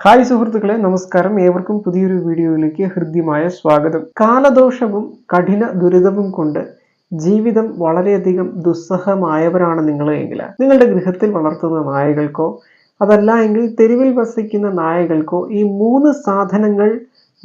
Hi സുഹൃത്തുക്കളെ നമസ്കാരം. ഏവർക്കും പുതിയൊരു വീഡിയോയിലേക്ക് ഹൃദ്യമായ സ്വാഗതം. കാലദോഷവും കഠിന ദുരിതവും കൊണ്ട് ജീവിതം വളരെയധികം ദുസ്സഹമായവരാണ് നിങ്ങൾ എങ്കിൽ നിങ്ങളുടെ ഗൃഹത്തിൽ വളർത്തുന്ന നായകൾക്കോ അതല്ല എങ്കിൽ തെരുവിൽ വസിക്കുന്ന നായകൾക്കോ ഈ മൂന്ന് സാധനങ്ങൾ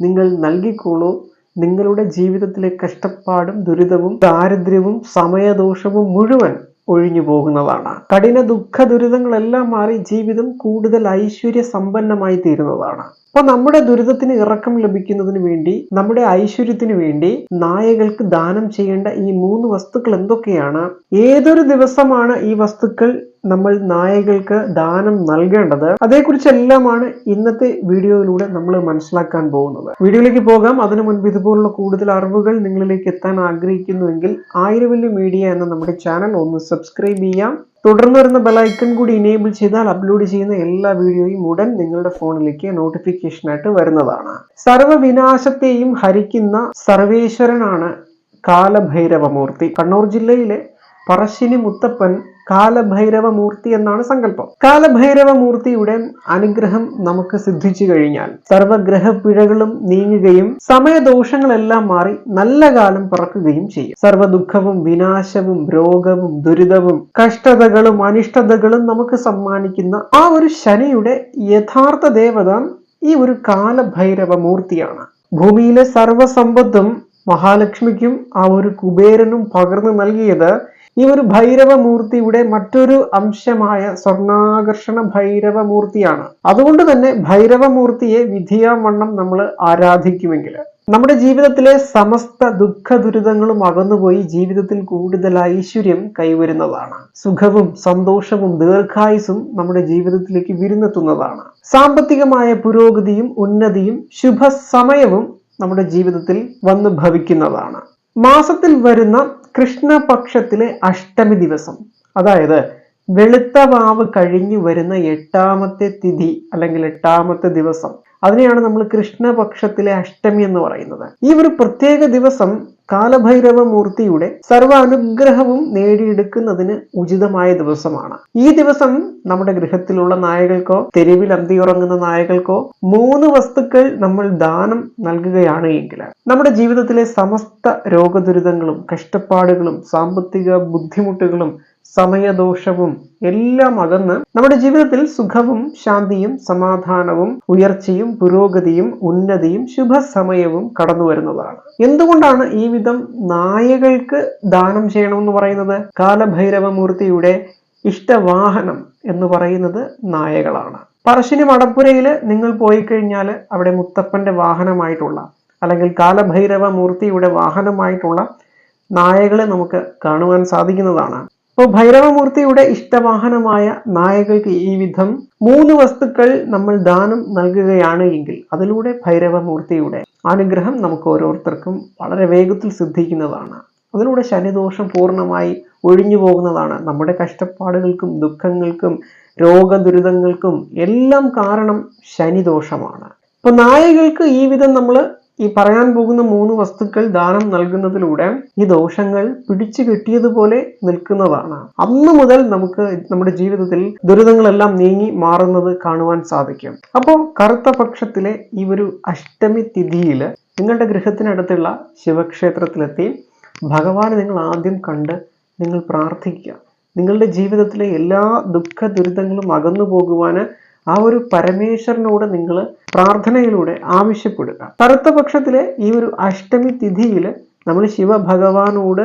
നിങ്ങൾ നൽകിക്കോളൂ. നിങ്ങളുടെ ജീവിതത്തിലെ കഷ്ടപ്പാടും ദുരിതവും ദാരിദ്ര്യവും സമയദോഷവും മുഴുവൻ ഒഴിഞ്ഞു പോകുന്നതാണ്. കഠിന ദുഃഖ ദുരിതങ്ങളെല്ലാം മാറി ജീവിതം കൂടുതൽ ഐശ്വര്യ സമ്പന്നമായി തീരുന്നതാണ്. അപ്പോൾ നമ്മുടെ ദുരിതത്തിന് ഇറക്കം ലഭിക്കുന്നതിന് വേണ്ടി നമ്മുടെ ഐശ്വര്യത്തിന് വേണ്ടി നായകൾക്ക് ദാനം ചെയ്യേണ്ട ഈ മൂന്ന് വസ്തുക്കൾ എന്തൊക്കെയാണ്? ഏതൊരു ദിവസമാണ് ഈ വസ്തുക്കൾ നമ്മൾ നായകൾക്ക് ദാനം നൽകേണ്ടത്. അതേക്കുറിച്ചെല്ലാമാണ് ഇന്നത്തെ വീഡിയോയിലൂടെ നമ്മൾ മനസ്സിലാക്കാൻ പോകുന്നത്. വീഡിയോയിലേക്ക് പോകാം. അതിനു മുൻപ് ഇതുപോലുള്ള കൂടുതൽ അറിവുകൾ നിങ്ങളിലേക്ക് എത്താൻ ആഗ്രഹിക്കുന്നുവെങ്കിൽ ആയിരവല്യ മീഡിയ എന്ന നമ്മുടെ ചാനൽ ഒന്ന് സബ്സ്ക്രൈബ് ചെയ്യാം. തുടർന്ന് വരുന്ന ബെലൈക്കൺ കൂടി ഇനേബിൾ ചെയ്താൽ അപ്ലോഡ് ചെയ്യുന്ന എല്ലാ വീഡിയോയും ഉടൻ നിങ്ങളുടെ ഫോണിലേക്ക് നോട്ടിഫിക്കേഷനായിട്ട് വരുന്നതാണ്. സർവവിനാശത്തെയും ഹരിക്കുന്ന സർവേശ്വരനാണ് കാലഭൈരവമൂർത്തി. കണ്ണൂർ ജില്ലയിലെ പറശ്ശിനി മുത്തപ്പൻ കാലഭൈരവമൂർത്തി എന്നാണ് സങ്കല്പം. കാലഭൈരവമൂർത്തിയുടെ അനുഗ്രഹം നമുക്ക് സിദ്ധിച്ചു കഴിഞ്ഞാൽ സർവഗ്രഹ പിഴകളും നീങ്ങുകയും സമയദോഷങ്ങളെല്ലാം മാറി നല്ല കാലം പറക്കുകയും ചെയ്യും. സർവദുഃഖവും വിനാശവും രോഗവും ദുരിതവും കഷ്ടതകളും അനിഷ്ടതകളും നമുക്ക് സമ്മാനിക്കുന്ന ആ ഒരു ശനിയുടെ യഥാർത്ഥ ദേവത ഈ ഒരു കാലഭൈരവ മൂർത്തിയാണ് ഭൂമിയിലെ സർവസമ്പത്തും മഹാലക്ഷ്മിക്കും ആ ഒരു കുബേരനും പകർന്നു നൽകിയത് ഈ ഒരു ഭൈരവമൂർത്തിയുടെ മറ്റൊരു അംശമായ സ്വർണാകർഷണ ഭൈരവമൂർത്തിയാണ്. അതുകൊണ്ട് തന്നെ ഭൈരവമൂർത്തിയെ വിധിയാവണ്ണം നമ്മൾ ആരാധിക്കുമെങ്കിൽ. നമ്മുടെ ജീവിതത്തിലെ സമസ്ത ദുഃഖ ദുരിതങ്ങളും അകന്നുപോയി ജീവിതത്തിൽ കൂടുതൽ ഐശ്വര്യം കൈവരുന്നതാണ്. സുഖവും സന്തോഷവും ദീർഘായുസും നമ്മുടെ ജീവിതത്തിലേക്ക് വിരുന്നെത്തുന്നതാണ്. സാമ്പത്തികമായ പുരോഗതിയും ഉന്നതിയും ശുഭസമയവും നമ്മുടെ ജീവിതത്തിൽ വന്നു ഭവിക്കുന്നതാണ്. മാസത്തിൽ വരുന്ന കൃഷ്ണപക്ഷത്തിലെ അഷ്ടമി ദിവസം. അതായത് വെളുത്ത വാവ് കഴിഞ്ഞു വരുന്ന എട്ടാമത്തെ തിഥി അല്ലെങ്കിൽ എട്ടാമത്തെ ദിവസം. അതിനെയാണ് നമ്മൾ കൃഷ്ണപക്ഷത്തിലെ അഷ്ടമി എന്ന് പറയുന്നത്. ഈ ഒരു പ്രത്യേക ദിവസം കാലഭൈരവ മൂർത്തിയുടെ സർവ അനുഗ്രഹവും നേടിയെടുക്കുന്നതിന് ഉചിതമായ ദിവസമാണ്. ഈ ദിവസം നമ്മുടെ ഗൃഹത്തിലുള്ള നായകൾക്കോ തെരുവിൽ അന്തിയുറങ്ങുന്ന നായകൾക്കോ മൂന്ന് വസ്തുക്കൾ നമ്മൾ ദാനം നൽകുകയാണ് എങ്കിൽ നമ്മുടെ ജീവിതത്തിലെ സമസ്ത രോഗദുരിതങ്ങളും കഷ്ടപ്പാടുകളും സാമ്പത്തിക ബുദ്ധിമുട്ടുകളും സമയദോഷവും എല്ലാം അകന്ന് നമ്മുടെ ജീവിതത്തിൽ സുഖവും ശാന്തിയും സമാധാനവും ഉയർച്ചയും പുരോഗതിയും ഉന്നതിയും ശുഭസമയവും കടന്നു വരുന്നതാണ്. എന്തുകൊണ്ടാണ് ഈ വിധം നായകൾക്ക് ദാനം ചെയ്യണമെന്ന് പറയുന്നത്? കാലഭൈരവമൂർത്തിയുടെ ഇഷ്ടവാഹനം എന്ന് പറയുന്നത് നായകളാണ്. പറശ്ശിനി മടപ്പുരയിൽ നിങ്ങൾ പോയി കഴിഞ്ഞാൽ അവിടെ മുത്തപ്പന്റെ വാഹനമായിട്ടുള്ള അല്ലെങ്കിൽ കാലഭൈരവ മൂർത്തിയുടെ വാഹനമായിട്ടുള്ള നായകളെ നമുക്ക് കാണുവാൻ സാധിക്കുന്നതാണ്. അപ്പോൾ ഭൈരവമൂർത്തിയുടെ ഇഷ്ടവാഹനമായ നായകൾക്ക് ഈ വിധം മൂന്ന് വസ്തുക്കൾ നമ്മൾ ദാനം നൽകുകയാണ് എങ്കിൽ അതിലൂടെ ഭൈരവമൂർത്തിയുടെ അനുഗ്രഹം നമുക്ക് ഓരോരുത്തർക്കും വളരെ വേഗത്തിൽ സിദ്ധിക്കുന്നതാണ്. അതിലൂടെ ശനിദോഷം പൂർണമായി ഒഴിഞ്ഞു പോകുന്നതാണ്. നമ്മുടെ കഷ്ടപ്പാടുകൾക്കും ദുഃഖങ്ങൾക്കും രോഗദുരിതങ്ങൾക്കും എല്ലാം കാരണം ശനിദോഷമാണ്. ഇപ്പൊ നായകൾക്ക് ഈ വിധം നമ്മൾ ഈ പറയാൻ പോകുന്ന മൂന്ന് വസ്തുക്കൾ ദാനം നൽകുന്നതിലൂടെ ഈ ദോഷങ്ങൾ പിടിച്ചു കിട്ടിയതുപോലെ നിൽക്കുന്നതാണ്. അന്ന് മുതൽ നമുക്ക് നമ്മുടെ ജീവിതത്തിൽ ദുരിതങ്ങളെല്ലാം നീങ്ങി മാറുന്നത് കാണുവാൻ സാധിക്കും. അപ്പോൾ കറുത്ത പക്ഷത്തിലെ ഈ ഒരു അഷ്ടമി തിഥിയിൽ നിങ്ങളുടെ ഗൃഹത്തിനടുത്തുള്ള ശിവക്ഷേത്രത്തിലെത്തി ഭഗവാനെ നിങ്ങൾ ആദ്യം കണ്ട് നിങ്ങൾ പ്രാർത്ഥിക്കുക. നിങ്ങളുടെ ജീവിതത്തിലെ എല്ലാ ദുഃഖ ദുരിതങ്ങളും അകന്നു പോകുവാന് ആ ഒരു പരമേശ്വരനോട് നിങ്ങൾ പ്രാർത്ഥനയിലൂടെ ആവശ്യപ്പെടുക. കറുത്ത പക്ഷത്തിലെ ഈ ഒരു അഷ്ടമി തിഥിയിൽ നമ്മൾ ശിവഭഗവാനോട്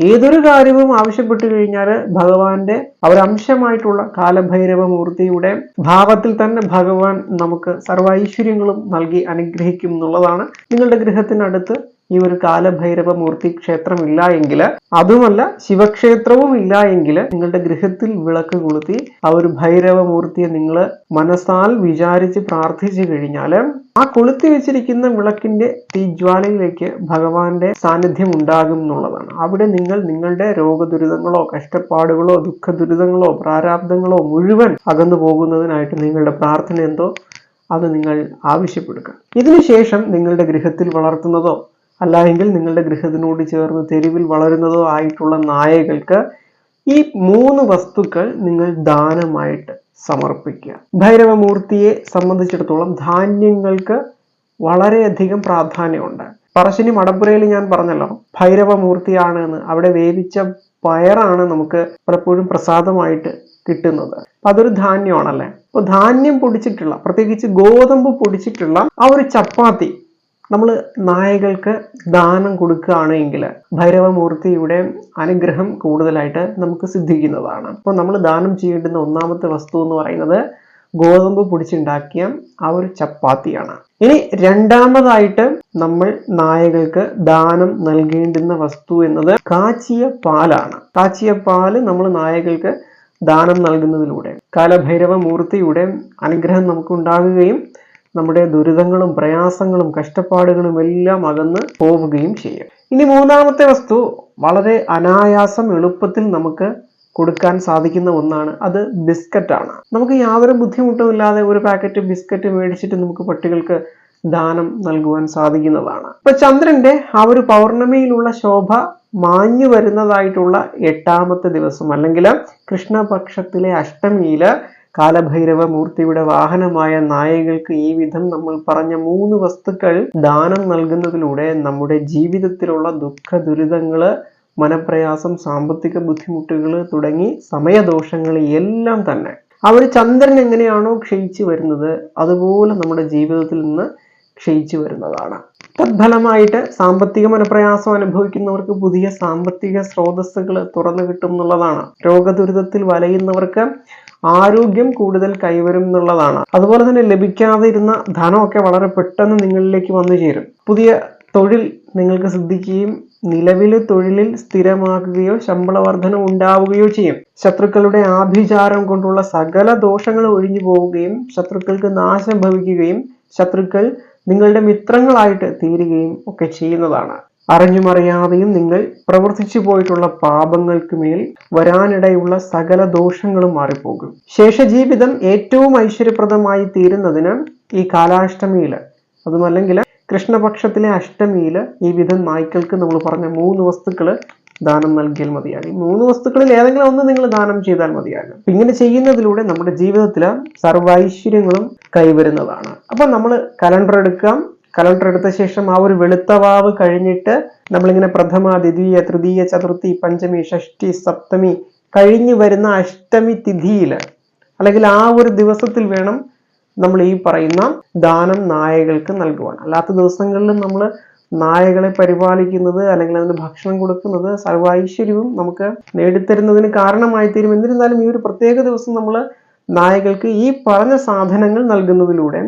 ഏതൊരു കാര്യവും ആവശ്യപ്പെട്ടു കഴിഞ്ഞാൽ ഭഗവാന്റെ ഒരംശമായിട്ടുള്ള കാലഭൈരവ മൂർത്തിയുടെ ഭാവത്തിൽ തന്നെ ഭഗവാൻ നമുക്ക് സർവൈശ്വര്യങ്ങളും നൽകി അനുഗ്രഹിക്കും എന്നുള്ളതാണ് നിങ്ങളുടെ ഗൃഹത്തിനടുത്ത് ഈ ഒരു കാലഭൈരവ മൂർത്തി ക്ഷേത്രം ഇല്ല എങ്കിൽ അതുമല്ല ശിവക്ഷേത്രവും ഇല്ല എങ്കിൽ നിങ്ങളുടെ ഗൃഹത്തിൽ വിളക്ക് കൊളുത്തി ആ ഒരു ഭൈരവ മൂർത്തിയെ നിങ്ങൾ മനസ്സാൽ വിചാരിച്ച് പ്രാർത്ഥിച്ചു കഴിഞ്ഞാൽ ആ കൊളുത്തി വെച്ചിരിക്കുന്ന വിളക്കിന്റെ തീജ്വാലയിലേക്ക് ഭഗവാന്റെ സാന്നിധ്യം ഉണ്ടാകും എന്നുള്ളതാണ്. അവിടെ നിങ്ങൾ നിങ്ങളുടെ രോഗദുരിതങ്ങളോ കഷ്ടപ്പാടുകളോ ദുഃഖ ദുരിതങ്ങളോ പ്രാരാബ്ദങ്ങളോ മുഴുവൻ അകന്നു പോകുന്നതിനായിട്ട് നിങ്ങളുടെ പ്രാർത്ഥന എന്തോ? അത് നിങ്ങൾ ആവശ്യപ്പെടുക. ഇതിനുശേഷം നിങ്ങളുടെ ഗൃഹത്തിൽ വളർത്തുന്നതോ അല്ലായെങ്കിൽ നിങ്ങളുടെ ഗൃഹത്തിനോട് ചേർന്ന് തെരുവിൽ വളരുന്നതോ ആയിട്ടുള്ള നായകൾക്ക് ഈ മൂന്ന് വസ്തുക്കൾ നിങ്ങൾ ദാനമായിട്ട് സമർപ്പിക്കുക. ഭൈരവമൂർത്തിയെ സംബന്ധിച്ചിടത്തോളം ധാന്യങ്ങൾക്ക് വളരെയധികം പ്രാധാന്യമുണ്ട്. പറശ്ശിനി മടപ്പുരയിൽ ഞാൻ പറഞ്ഞല്ലോ ഭൈരവമൂർത്തിയാണ് എന്ന്. അവിടെ വേവിച്ച പയറാണ് നമുക്ക് പലപ്പോഴും പ്രസാദമായിട്ട് കിട്ടുന്നത്. അതൊരു ധാന്യമാണല്ലേ? അപ്പൊ ധാന്യം പൊടിച്ചിട്ടുള്ള പ്രത്യേകിച്ച് ഗോതമ്പ് പൊടിച്ചിട്ടുള്ള ആ ഒരു ചപ്പാത്തി നമ്മൾ നായകൾക്ക് ദാനം കൊടുക്കുകയാണ് എങ്കിൽ ഭൈരവമൂർത്തിയുടെ അനുഗ്രഹം കൂടുതലായിട്ട് നമുക്ക് സിദ്ധിക്കുന്നതാണ്. അപ്പോൾ നമ്മൾ ദാനം ചെയ്യേണ്ടുന്ന ഒന്നാമത്തെ വസ്തു എന്ന് പറയുന്നത് ഗോതമ്പ് പൊടിച്ചുണ്ടാക്കിയ ആ ഒരു ചപ്പാത്തിയാണ്. ഇനി രണ്ടാമതായിട്ട് നമ്മൾ നായകൾക്ക് ദാനം നൽകേണ്ടുന്ന വസ്തു എന്നത് കാച്ചിയ പാലാണ്. കാച്ചിയ പാൽ നമ്മൾ നായകൾക്ക് ദാനം നൽകുന്നതിലൂടെ കാലഭൈരവ മൂർത്തിയുടെ അനുഗ്രഹം നമുക്ക് ഉണ്ടാകുകയും നമ്മുടെ ദുരിതങ്ങളും പ്രയാസങ്ങളും കഷ്ടപ്പാടുകളും എല്ലാം അകന്ന് പോവുകയും ചെയ്യും. ഇനി മൂന്നാമത്തെ വസ്തു വളരെ അനായാസം എളുപ്പത്തിൽ നമുക്ക് കൊടുക്കാൻ സാധിക്കുന്ന ഒന്നാണ്. അത് ബിസ്ക്കറ്റാണ്. നമുക്ക് യാതൊരു ബുദ്ധിമുട്ടും ഇല്ലാതെ ഒരു പാക്കറ്റ് ബിസ്ക്കറ്റ് മേടിച്ചിട്ട് നമുക്ക് പട്ടികൾക്ക് ദാനം നൽകുവാൻ സാധിക്കുന്നതാണ്. ഇപ്പൊ ചന്ദ്രന്റെ ആ ഒരു പൗർണമിയിലുള്ള ശോഭ മാഞ്ഞു വരുന്നതായിട്ടുള്ള എട്ടാമത്തെ ദിവസം അല്ലെങ്കിൽ കൃഷ്ണപക്ഷത്തിലെ അഷ്ടമിയിൽ കാലഭൈരവ മൂർത്തിയുടെ വാഹനമായ നായകൾക്ക് ഈ വിധം നമ്മൾ പറഞ്ഞ മൂന്ന് വസ്തുക്കൾ ദാനം നൽകുന്നതിലൂടെ നമ്മുടെ ജീവിതത്തിലുള്ള ദുഃഖ ദുരിതങ്ങൾ മനപ്രയാസം സാമ്പത്തിക ബുദ്ധിമുട്ടുകൾ തുടങ്ങി സമയദോഷങ്ങൾ എല്ലാം തന്നെ. ആ ഒരു ചന്ദ്രൻ എങ്ങനെയാണോ ക്ഷയിച്ചു വരുന്നത് അതുപോലെ നമ്മുടെ ജീവിതത്തിൽ നിന്ന് ക്ഷയിച്ചു വരുന്നതാണ്. തത്ഫലമായിട്ട് സാമ്പത്തിക മനപ്രയാസം അനുഭവിക്കുന്നവർക്ക് പുതിയ സാമ്പത്തിക സ്രോതസ്സുകൾ തുറന്നു കിട്ടും എന്നുള്ളതാണ്. രോഗദുരിതത്തിൽ വലയുന്നവർക്ക് ആരോഗ്യം കൂടുതൽ കൈവരും എന്നുള്ളതാണ്. അതുപോലെ തന്നെ ലഭിക്കാതെ ഇരുന്ന ധനമൊക്കെ വളരെ പെട്ടെന്ന് നിങ്ങളിലേക്ക് വന്നു ചേരും. പുതിയ തൊഴിൽ നിങ്ങൾക്ക് സിദ്ധിക്കുകയും നിലവിലെ തൊഴിലിൽ സ്ഥിരമാക്കുകയോ ശമ്പള വർധന ഉണ്ടാവുകയോ ചെയ്യും. ശത്രുക്കളുടെ ആഭിചാരം കൊണ്ടുള്ള സകല ദോഷങ്ങൾ ഒഴിഞ്ഞു പോവുകയും ശത്രുക്കൾക്ക് നാശം ഭവിക്കുകയും ശത്രുക്കൾ നിങ്ങളുടെ മിത്രങ്ങളായിട്ട് തീരുകയും ഒക്കെ ചെയ്യുന്നതാണ്. അറിഞ്ഞുമറിയാതെയും നിങ്ങൾ പ്രവർത്തിച്ചു പോയിട്ടുള്ള പാപങ്ങൾക്ക് മേൽ വരാനിടയുള്ള സകല ദോഷങ്ങളും മാറിപ്പോകും. ശേഷജീവിതം ഏറ്റവും ഐശ്വര്യപ്രദമായി തീരുന്നതിന് ഈ കാലാഷ്ടമിയിൽ അതുമല്ലെങ്കിൽ കൃഷ്ണപക്ഷത്തിലെ അഷ്ടമിയിൽ ഈ വിധം നായ്ക്കൾക്ക് നമ്മൾ പറഞ്ഞ മൂന്ന് വസ്തുക്കൾ ദാനം നൽകിയാൽ മതിയാകും. മൂന്ന് വസ്തുക്കളിൽ ഏതെങ്കിലും ഒന്ന് നിങ്ങൾ ദാനം ചെയ്താൽ മതിയാകും. ഇങ്ങനെ ചെയ്യുന്നതിലൂടെ നമ്മുടെ ജീവിതത്തിൽ സർവൈശ്വര്യങ്ങളും കൈവരുന്നതാണ്. അപ്പൊ നമ്മൾ കലണ്ടർ എടുക്കാം. കലണ്ടർ എടുത്ത ശേഷം ആ ഒരു വെളുത്ത വാവ് കഴിഞ്ഞിട്ട് നമ്മളിങ്ങനെ പ്രഥമ ദ്വിതീയ തൃതീയ ചതുർത്ഥി പഞ്ചമി ഷഷ്ടി സപ്തമി കഴിഞ്ഞു വരുന്ന അഷ്ടമി തിഥിയിൽ അല്ലെങ്കിൽ ആ ഒരു ദിവസത്തിൽ വേണം നമ്മൾ ഈ പറയുന്ന ദാനം നായകൾക്ക് നൽകുവാൻ. അല്ലാത്ത ദിവസങ്ങളിൽ നമ്മൾ നായകളെ പരിപാലിക്കുന്നത് അല്ലെങ്കിൽ അതിന് ഭക്ഷണം കൊടുക്കുന്നത് സർവൈശ്വര്യവും നമുക്ക് നേടിത്തരുന്നതിന് കാരണമായി തീരും എന്നിരുന്നാലും ഈ ഒരു പ്രത്യേക ദിവസം നമ്മൾ നായകൾക്ക് ഈ പറഞ്ഞ സാധനങ്ങൾ നൽകുന്നതിലൂടെ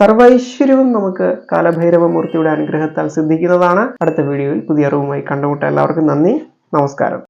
സർവൈശ്വര്യവും നമുക്ക് കാലഭൈരവമൂർത്തിയുടെ അനുഗ്രഹത്താൽ സിദ്ധിക്കുന്നതാണ്. അടുത്ത വീഡിയോയിൽ പുതിയ അറിവുമായി കണ്ടുമുട്ട എല്ലാവർക്കും നന്ദി. നമസ്കാരം.